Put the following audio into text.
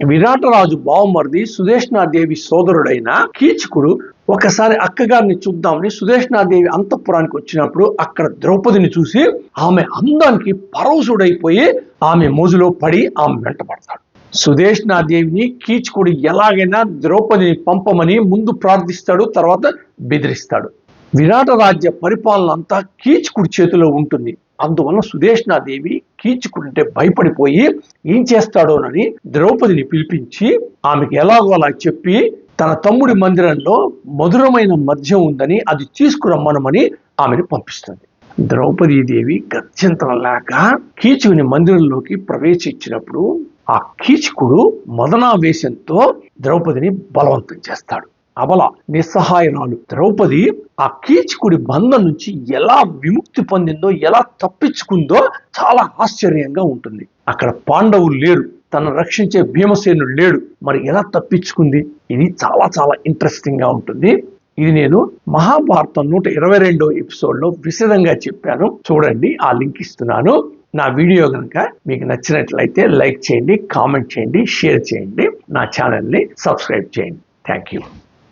విరాటరాజు బావమరిది సుదేష్ణాదేవి సోదరుడైన కీచకుడు ఒకసారి అక్కగారిని చూద్దామని సుదేష్ణాదేవి అంతఃపురానికి వచ్చినప్పుడు అక్కడ ద్రౌపదిని చూసి ఆమె అందానికి పరవశుడైపోయి ఆమె మోజులో పడి ఆమె వెంటబడతాడు సుదేష్ణాదేవిని కీచకుడు ఎలాగైనా ద్రౌపదిని పంపమని ముందు ప్రార్థిస్తాడు తర్వాత బెదిరిస్తాడు. విరాట రాజ్య పరిపాలన అంతా కీచకుడి చేతిలో ఉంటుంది. అందువల్ల సుదేష్ణాదేవి కీచుకుంటే భయపడిపోయి ఏం చేస్తాడోనని ద్రౌపదిని పిలిపించి ఆమెకు ఎలాగో అలా చెప్పి తన తమ్ముడి మందిరంలో మధురమైన మద్యం ఉందని అది తీసుకురమ్మనమని ఆమెను పంపిస్తుంది. ద్రౌపదీదేవి గత్యంతరం లేక కీచుకుని మందిరంలోకి ప్రవేశించినప్పుడు ఆ కీచకుడు మదనావేశంతో ద్రౌపదిని బలవంతం చేస్తాడు. అబల నిస్సహాయరాలు ద్రౌపది ఆ కీచకుడి బంధం నుంచి ఎలా విముక్తి పొందిందో ఎలా తప్పించుకుందో చాలా ఆశ్చర్యంగా ఉంటుంది. అక్కడ పాండవులు లేరు. తను రక్షించే భీమసేనుడు లేడు. మరి ఎలా తప్పించుకుంది? ఇది చాలా చాలా ఇంట్రెస్టింగ్గా ఉంటుంది. ఇది నేను మహాభారతం నూట ఇరవై రెండో ఎపిసోడ్లో విశదంగా చెప్పాను. చూడండి ఆ లింక్ ఇస్తున్నాను. నా వీడియో కనుక మీకు నచ్చినట్లయితే లైక్ చేయండి కామెంట్ చేయండి షేర్ చేయండి. నా ఛానల్ని సబ్స్క్రైబ్ చేయండి. Thank you.